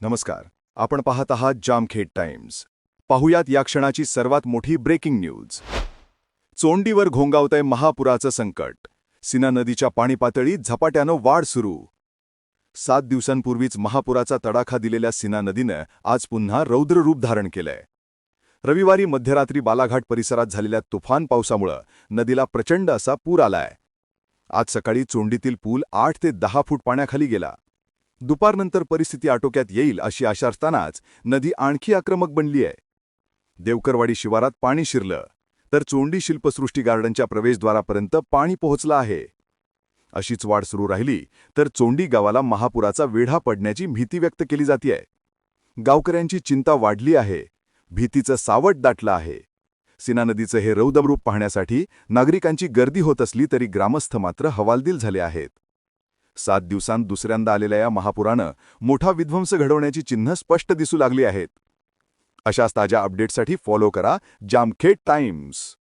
नमस्कार. आपण पाहत आहात जामखेड टाइम्स. पाहुयात या क्षणाची सर्वात मोठी ब्रेकिंग न्यूज. चोंडीवर घोंगावतंय महापुराचं संकट. सिना नदीच्या पाणी पातळीत झपाट्यानं वाढ सुरू. सात दिवसांपूर्वीच महापुराचा तडाखा दिलेल्या सिना नदीनं आज पुन्हा रौद्र रूप धारण केलंय. रविवारी मध्यरात्री बालाघाट परिसरात झालेल्या तुफान पावसामुळं नदीला प्रचंड असा पूर आलाय. आज सकाळी चोंडीतील पूल आठ ते दहा फूट पाण्याखाली गेला. दुपारनंतर परिस्थिती आटोक्यात येईल अशी आशा असतानाच नदी आणखी आक्रमक बनली आहे. देवकरवाडी शिवारात पाणी शिरलं तर चोंडी शिल्पसृष्टी गार्डनच्या प्रवेशद्वारापर्यंत पाणी पोहोचलं आहे. अशीच वाढ सुरू राहिली तर चोंडी गावाला महापुराचा वेढा पडण्याची भीती व्यक्त केली जातीये गावकऱ्यांची चिंता वाढली आहे भीतीचं सावट दाटलं आहे. सिना नदीचं हे रौदबरूप पाहण्यासाठी नागरिकांची गर्दी होत असली तरी ग्रामस्थ मात्र हवालदिल झाले आहेत. सात दिवसांत दुसऱ्यांदा आलेल्या या महापुरानं मोठा विध्वंस घडवण्याची चिन्ह स्पष्ट दिसू लागली आहेत. अशाच ताज्या अपडेटसाठी फॉलो करा जामखेड टाइम्स